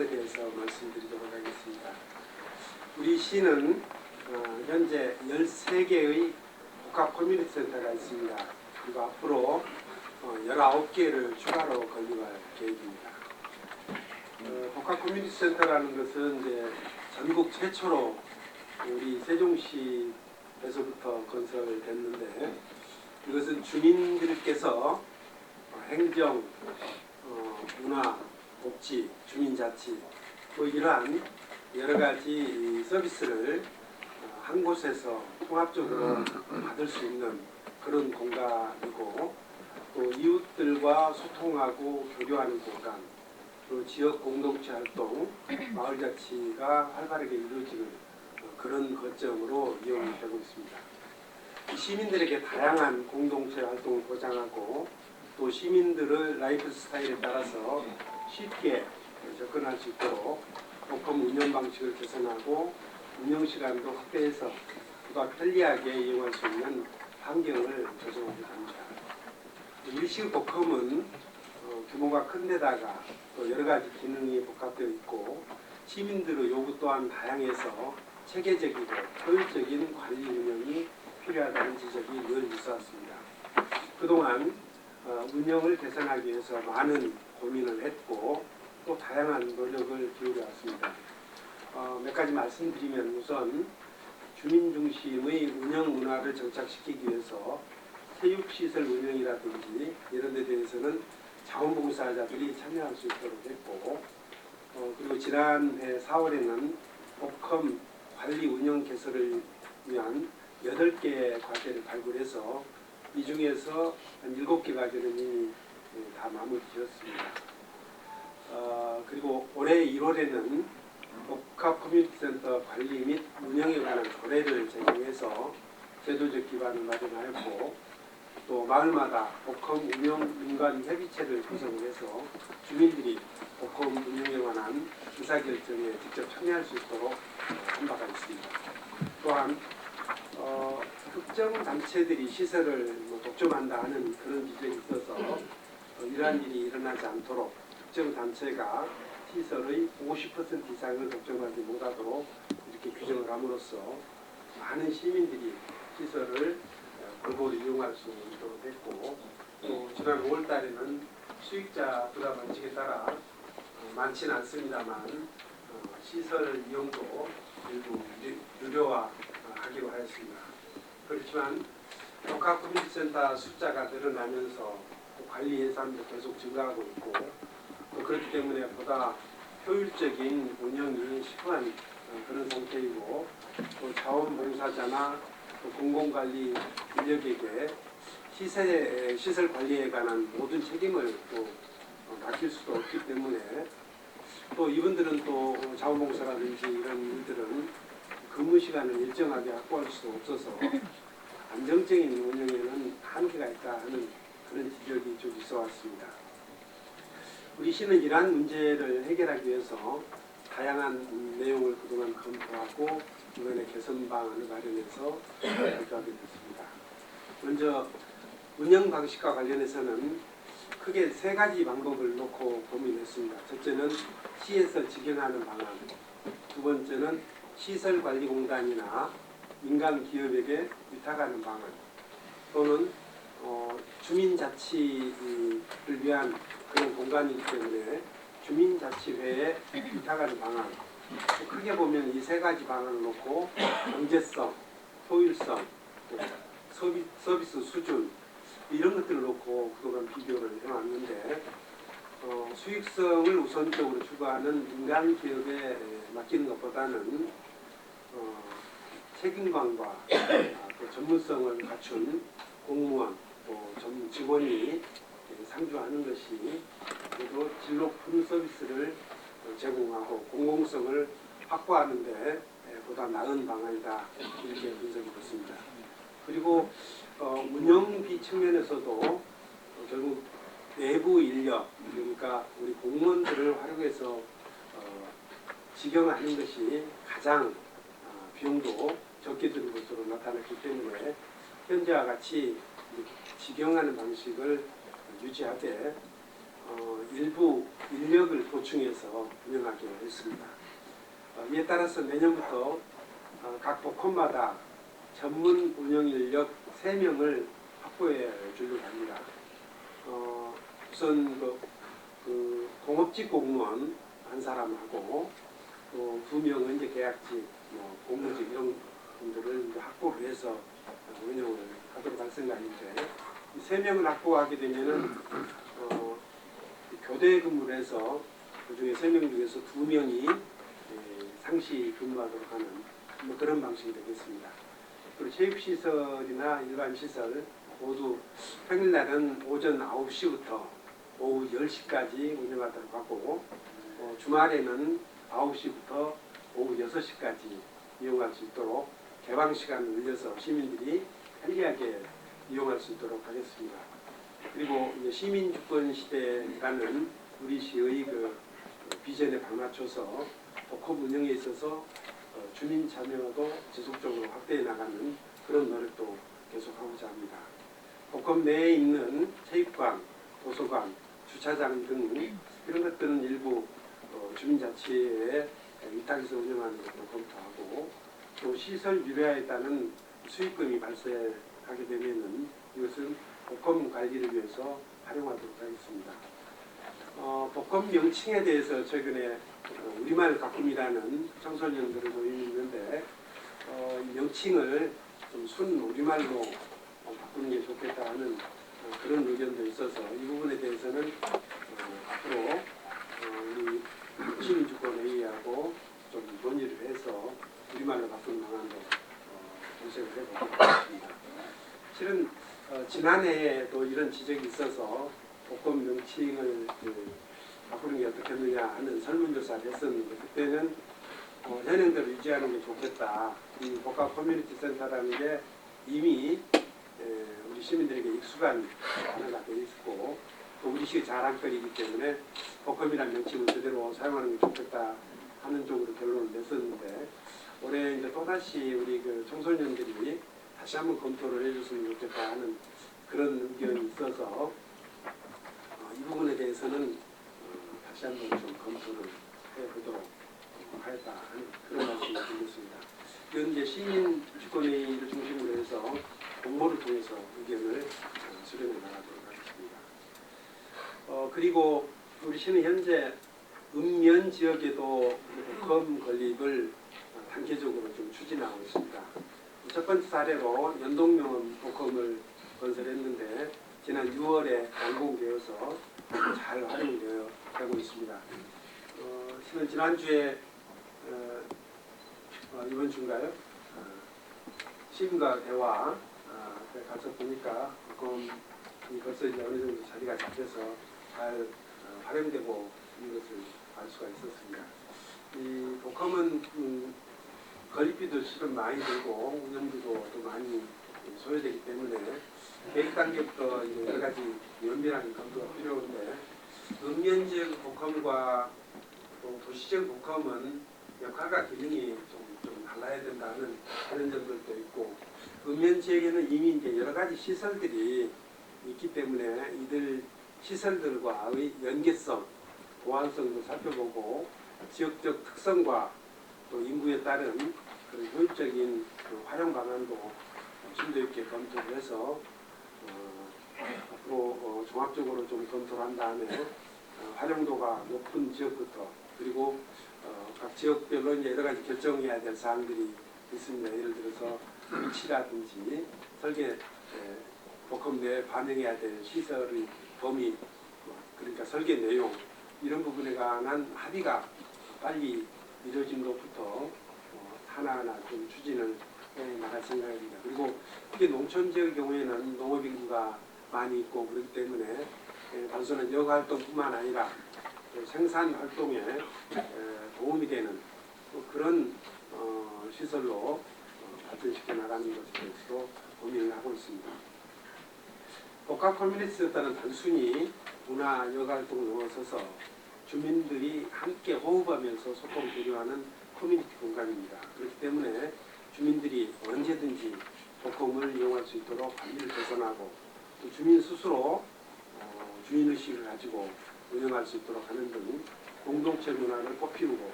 방안에 대해서 말씀드리도록 하겠습니다. 우리 시는 어, 현재 13개의 복합 커뮤니티 센터가 있습니다. 그리고 앞으로 어, 19개를 추가로 건립할 계획입니다. 어, 복합 커뮤니티 센터라는 것은 이제 전국 최초로 우리 세종시에서부터 건설됐는데 이것은 주민들께서 어, 행정, 어, 문화, 복지, 주민자치 뭐 이러한 여러 가지 이 서비스를 어, 한 곳에서 통합적으로 받을 수 있는 그런 공간이고 또 이웃들과 소통하고 교류하는 공간 또 지역 공동체 활동, 마을 자치가 활발하게 이루어지는 어, 그런 거점으로 이용이 되고 있습니다. 시민들에게 다양한 공동체 활동을 보장하고 또 시민들의 라이프 스타일에 따라서 쉽게 접근할 수 있도록 복합 운영 방식을 개선하고 운영 시간도 확대해서 보다 편리하게 이용할 수 있는 환경을 조성하게 합니다. 일식 복합은 어, 규모가 큰 데다가 또 여러 가지 기능이 복합되어 있고 시민들의 요구 또한 다양해서 체계적이고 효율적인 관리 운영이 필요하다는 지적이 늘 있어왔습니다. 그동안 어, 운영을 개선하기 위해서 많은 고민을 했고 또 다양한 노력을 기울여 왔습니다. 어, 몇 가지 말씀드리면 우선 주민 중심의 운영 문화를 정착시키기 위해서 체육시설 운영이라든지 이런 데 대해서는 자원봉사자들이 참여할 수 있도록 했고 어, 그리고 지난해 4월에는 복컴 관리 운영 개설을 위한 8개 과제를 발굴해서 이 중에서 한 7개 과제는 이미 예, 다 마무리 지었습니다. 어, 그리고 올해 1월에는 복합 커뮤니티 센터 관리 및 운영에 관한 조례를 제정해서 제도적 기반을 마련하였고 또 마을마다 복합 운영 민관 협의체를 구성을 해서 주민들이 복합 운영에 관한 의사결정에 직접 참여할 수 있도록 한 바가 있습니다. 또한 어, 특정 단체들이 시설을 뭐 독점한다 하는 그런 지적이 있어서 어, 이러한 일이 일어나지 않도록 특정 단체가 시설의 50% 이상을 독점하지 못하도록 이렇게 규정을 함으로써 많은 시민들이 시설을 어, 골고루 이용할 수 있도록 됐고 또 지난 5월 달에는 수익자 부담 원칙에 따라 어, 많지는 않습니다만 어, 시설 이용도 일부 유- 유료화 하기로 하였습니다. 그렇지만 커뮤니티센터 숫자가 늘어나면서 또 관리 예산도 계속 증가하고 있고 또 그렇기 때문에 보다 효율적인 운영이 시급한 어, 그런 상태이고 또 자원봉사자나 또 공공관리 인력에게 시세, 시설 관리에 관한 모든 책임을 또 어, 맡길 수도 없기 때문에 또 이분들은 또 자원봉사라든지 이런 일들은 근무 시간을 일정하게 확보할 수도 없어서 안정적인 운영에는 한계가 있다 하는 그런 지적이 좀 있어 왔습니다. 우리 시는 이러한 문제를 해결하기 위해서 다양한 내용을 그동안 검토하고 이번에 개선 방안을 마련해서 발표하게 됐습니다. 먼저 운영 방식과 관련해서는 크게 세 가지 방법을 놓고 고민했습니다. 첫째는 시에서 직영하는 방안, 두 번째는 시설관리공단이나 민간 기업에게 위탁하는 방안, 또는 어, 주민자치를 위한 그런 공간이기 때문에 주민자치회에 위탁하는 방안. 크게 보면 이 세 가지 방안을 놓고 경제성, 효율성, 또 서비, 서비스 수준 이런 것들을 놓고 그동안 비교를 해왔는데 어, 수익성을 우선적으로 추구하는 민간 기업에 맡기는 것보다는 어, 책임감과 아, 또 전문성을 갖춘 공무원 또 전문 직원이 상주하는 것이 그래도 질 높은 서비스를 어, 제공하고 공공성을 확보하는 데 보다 나은 방안이다 이렇게 분석이 됐습니다. 그리고 어, 운영비 측면에서도 어, 결국 내부 인력 그러니까 우리 공무원들을 활용해서 어, 직영하는 것이 가장 어, 비용도 적게 드는 것으로 나타났기 때문에 현재와 같이 직영하는 방식을 유지하되 어, 일부 인력을 보충해서 운영하게 했습니다. 어, 이에 따라서 내년부터 어, 각 복권마다 전문 운영 인력 3명을 확보해 주려고 합니다. 어, 우선 그, 그 공업직 공무원 한 사람하고 또 두 명은 이제 계약직, 뭐 공무직 이런 분들을 이제 확보를 해서 운영을 하도록 할 생각인데 이 세 명을 확보하게 되면은 어, 교대 근무를 해서 그 중에 세 명 중에서 두 명이 예, 상시 근무하도록 하는 뭐 그런 방식이 되겠습니다. 그리고 체육시설이나 일반 시설 모두 평일날은 오전 9시부터 오후 10시까지 운영하도록 하고 어, 주말에는 9시부터 오후 6시까지 이용할 수 있도록 개방 시간을 늘려서 시민들이 편리하게 이용할 수 있도록 하겠습니다. 그리고 시민 주권 시대라는 우리 시의 그 비전에 발맞춰서 복합 운영에 있어서 어, 주민 참여도 지속적으로 확대해 나가는 그런 노력도 계속하고자 합니다. 복합 내에 있는 체육관, 도서관, 주차장 등 이런 것들은 일부 어, 주민자치에 위탁해서 운영하는 것도 검토하고 또 시설 유료화에 따른 수익금이 발생하게 되면은 이것은 복권 관리를 위해서 활용하도록 하겠습니다. 어, 복권 명칭에 대해서 최근에 어, 우리말 가꿈이라는 청소년들의 모임이 있는데 어, 이 명칭을 좀 순 우리말로 어, 바꾸는 게 좋겠다는 어, 그런 의견도 있어서 이 부분에 대해서는 어, 앞으로 어, 우리 시민주권회의하고 좀 논의를 해서 우리말로 바꾸는 어, 검색을 해보도록 하겠습니다. 실은 어, 지난해에도 이런 지적이 있어서 복권 명칭을 그, 바꾸는 게 어떻겠느냐 하는 설문조사를 했었는데 그때는 어, 현행대로 유지하는 게 좋겠다. 이 복합 커뮤니티 센터라는 게 이미 에, 우리 시민들에게 익숙한 단어가 되어 있고 또 우리 시의 자랑거리이기 때문에 복합이라는 명칭을 그대로 사용하는 게 좋겠다 하는 쪽으로 결론을 냈었는데 올해 이제 또다시 우리 그 청소년들이 다시 한번 검토를 해줬으면 좋겠다 하는 그런 의견이 있어서 어, 이 부분에 대해서는 어, 다시 한번 좀 검토를 해보도록 하였다 하는 그런 말씀을 드리겠습니다. 이건 이제 시민 주권회의를 중심으로 해서 공모를 통해서 의견을 어, 수렴해 나가도록 하겠습니다. 어, 그리고 우리 시는 현재 읍면 지역에도 복권 건립을 어, 단계적으로 좀 추진하고 있습니다. 첫 번째 사례로 연동명은 복권을 건설했는데 지난 6월에 완공되어서 잘 활용되어 되고 있습니다. 어, 지난주에 어, 어, 이번 주인가요? 어, 시민과 대화 어, 때 가서 보니까 복권이 벌써 이제 어느 정도 자리가 잡혀서 잘 어, 활용되고 있는 것을 알 수가 있었습니다. 이 복합은 음, 거리비도 실은 많이 들고 운영비도 또 많이 소요되기 때문에 계획 단계부터 여러 가지 면밀한 검토가 필요한데 읍면 지역 복합과 또 도시적 복합은 역할과 기능이 좀, 좀 달라야 된다는 그런 점들도 있고 읍면 지역에는 이미 이제 여러 가지 시설들이 있기 때문에 이들 시설들과의 연계성, 보안성도 살펴보고 지역적 특성과 또 인구에 따른 그런 효율적인 그 활용 방안도 심도 있게 검토를 해서 어, 앞으로 어, 종합적으로 좀 검토를 한 다음에 어, 활용도가 높은 지역부터 그리고 어, 각 지역별로 이제 여러 가지 결정해야 될 사항들이 있습니다. 예를 들어서 위치라든지 설계 에, 복합 내에 반영해야 될 시설의 범위 뭐, 그러니까 설계 내용 이런 부분에 관한 합의가 빨리 이루어진 것부터 어, 하나하나 좀 추진을 해 나갈 생각입니다. 그리고 특히 농촌 지역의 경우에는 농업 인구가 많이 있고 그렇기 때문에 에, 단순한 역 활동뿐만 아니라 또 생산 활동에 에, 도움이 되는 또 그런 어, 시설로 어, 발전시켜 나가는 것에 대해서도 고민을 하고 있습니다. 복합 커뮤니티 센터는 단순히 문화 여가 활동을 넘어서서 주민들이 함께 호흡하면서 소통 교류하는 커뮤니티 공간입니다. 그렇기 때문에 주민들이 언제든지 복음을 이용할 수 있도록 관리를 개선하고 또 주민 스스로 어, 주인의식을 가지고 운영할 수 있도록 하는 등 공동체 문화를 꽃피우고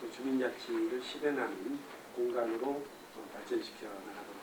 또 주민자치를 실현하는 공간으로 어, 발전시켜 나가도록